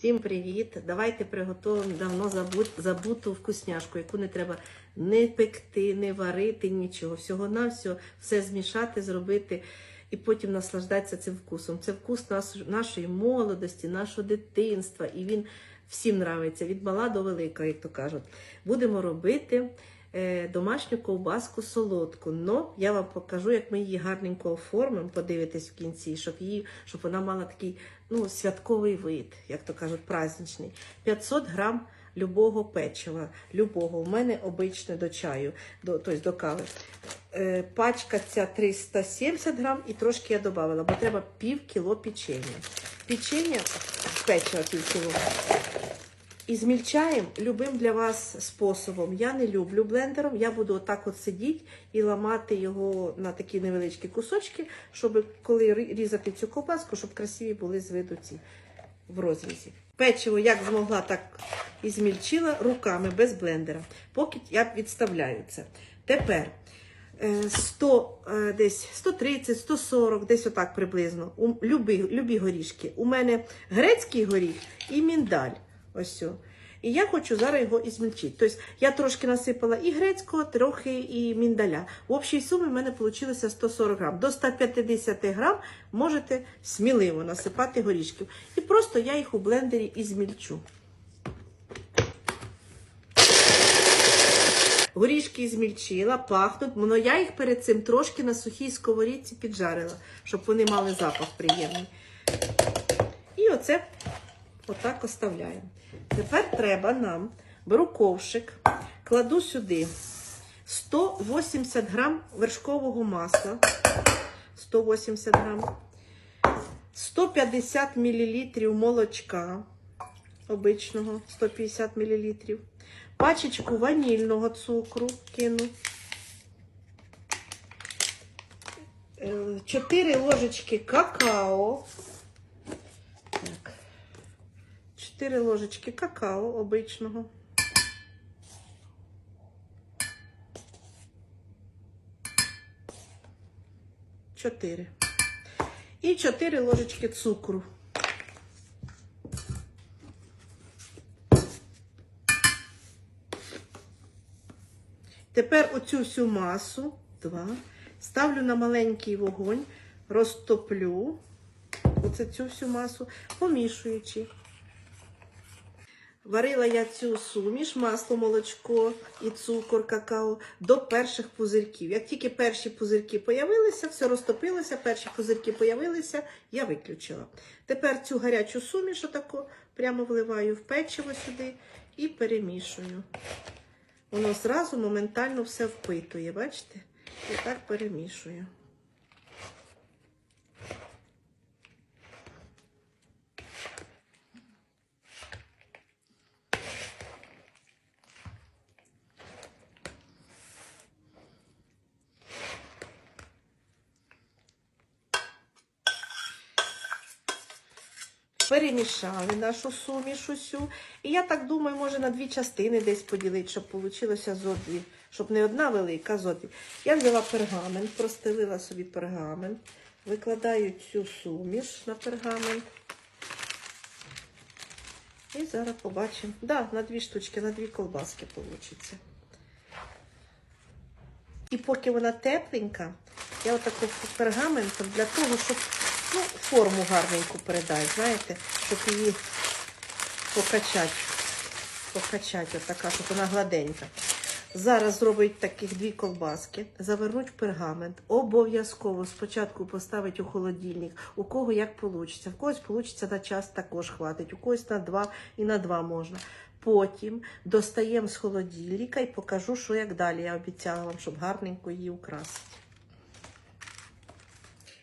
Всім привіт! Давайте приготуємо давно забут, забуту вкусняшку, яку не треба не пекти, не варити, нічого. Всього на все, все змішати, зробити і потім наслаждатися цим вкусом. Це вкус нашої молодості, нашого дитинства, і він всім нравиться, від мала до велика, як то кажуть. Будемо робити домашню ковбаску солодку. Но я вам покажу, як ми її гарненько оформимо, подивитесь в кінці, щоб її, щоб вона мала такий ну, святковий вид, як то кажуть, праздничний. 500 грам любого печива, любого. У мене обичне до чаю, до, тобто до кави. Е, пачка ця 370 грам і трошки я додавала, бо треба пів кіло печення. Печення, печива пів кіло. І змільчаємо любим для вас способом. Я не люблю блендером. Я буду отак от сидіти і ламати його на такі невеличкі кусочки, щоб коли рі- різати цю ковбаску, щоб красиві були з виду ці в розрізі. Печиво як змогла, так і змільчила руками без блендера. Поки я відставляю це. Тепер е, 100, е, десь 130, 140, десь отак приблизно. Любі, любі горішки. У мене грецький горіх і міндаль. Ось. І я хочу зараз його і змільчити. Тобто я трошки насипала і грецького, трохи і міндаля. В общій сумі в мене вийшло 140 грам. До 150 грам можете сміливо насипати горішків. І просто я їх у блендері і. Горішки змільчила, пахнуть, але я їх перед цим трошки на сухій сковорідці піджарила, щоб вони мали запах приємний. І оце отак оставляємо. Тепер треба нам, беру ковшик, кладу сюди 180 грам вершкового масла, 180 грам, 150 мл молочка обичного, 150 мл, пачечку ванільного цукру кину, 4 ложечки какао. Так. 4 ложечки какао обичного. Чотири. І 4 ложечки цукру. Тепер оцю всю масу, два, ставлю на маленький вогонь, розтоплю оце цю всю масу, помішуючи. Варила я цю суміш, масло, молочко і цукор, какао до перших пузирків. Як тільки перші пузирки появилися, все розтопилося, перші пузирки появилися, я виключила. Тепер цю гарячу суміш отако прямо вливаю в печиво сюди і перемішую. Воно зразу моментально все впитує, бачите? І так перемішую. Перемішали нашу суміш усю. І я так думаю, може на дві частини десь поділити, щоб вийшло зо дві. Щоб не одна велика, а зо. Я взяла пергамент, простелила собі пергамент, викладаю цю суміш на пергамент. І зараз побачимо. Да, на дві штучки, на дві колбаски вийде. І поки вона тепленька, я отаку пергаментом для того, щоб ну, форму гарненьку передати, знаєте, щоб її покачати. Покачати, отака, щоб вона гладенька. Зараз зробить таких дві колбаски, завернуть в пергамент. Обов'язково спочатку поставить у холодильник, у кого як вийде. В когось вийде на час також хватить, у когось на два і на два можна. Потім достаємо з холодильника і покажу, що як далі. Я обіцяла вам, щоб гарненько її украсити.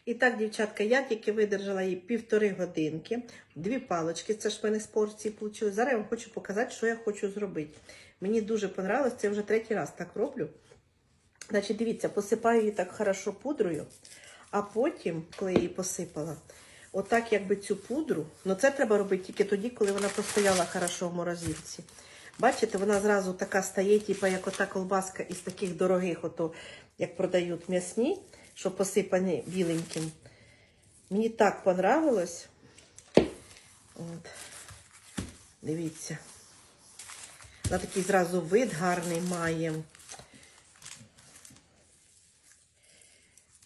І так, дівчатка, я тільки видержала її півтори годинки, дві палочки, це ж в мене з порції вийшло. Зараз я вам хочу показати, що я хочу зробити. Мені дуже понравилось, це вже третій раз так роблю. Значить, дивіться, посипаю її так хорошо пудрою, а потім, коли я її посипала, отак якби цю пудру, ну це треба робити тільки тоді, коли вона постояла хорошо в морозильці. Бачите, вона зразу така стає, типу, як ота колбаска із таких дорогих, ото, як продають м'ясні, що посипані біленьким. Мені так понравилось. От. Дивіться. На такий зразу вид гарний має.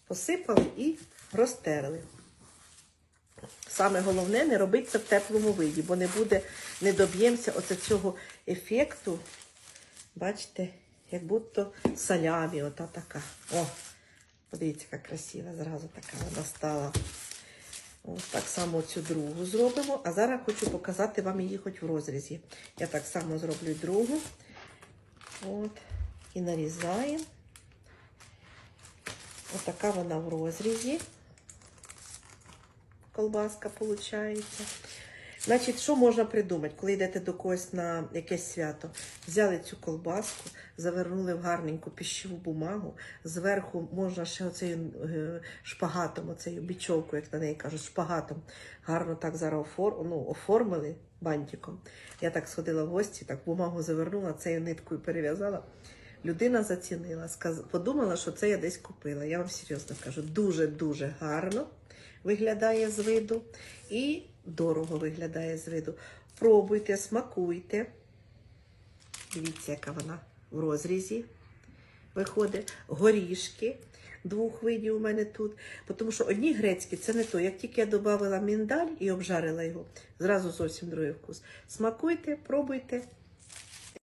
Посипали і розтерли. Саме головне не робити це в теплому виді, бо не буде, не доб'ємося оце цього ефекту. Бачите, як будто салямі, ота така. О, подивіться, яка красива, зразу така вона стала. Ось так само цю другу зробимо. А зараз хочу показати вам її хоч в розрізі. Я так само зроблю другу. От. І нарізаємо. Отака вона в розрізі. Колбаска виходить. Значить, що можна придумати, коли йдете до когось на якесь свято? Взяли цю колбаску, завернули в гарненьку пищеву бумагу. Зверху можна ще оцею е, шпагатом, оцею бічовкою, як на неї кажуть, шпагатом. Гарно так зараз офор, ну, оформили бантиком. Я так сходила в гості, так бумагу завернула, цією ниткою перев'язала. Людина зацінила, сказ... подумала, що це я десь купила. Я вам серйозно кажу, дуже-дуже гарно виглядає з виду і дорого виглядає з виду. Пробуйте, смакуйте. Дивіться, яка вона в розрізі виходить. Горішки двох видів у мене тут. Тому що одні грецькі це не то. Як тільки я додала міндаль і обжарила його, зразу зовсім другий вкус. Смакуйте, пробуйте.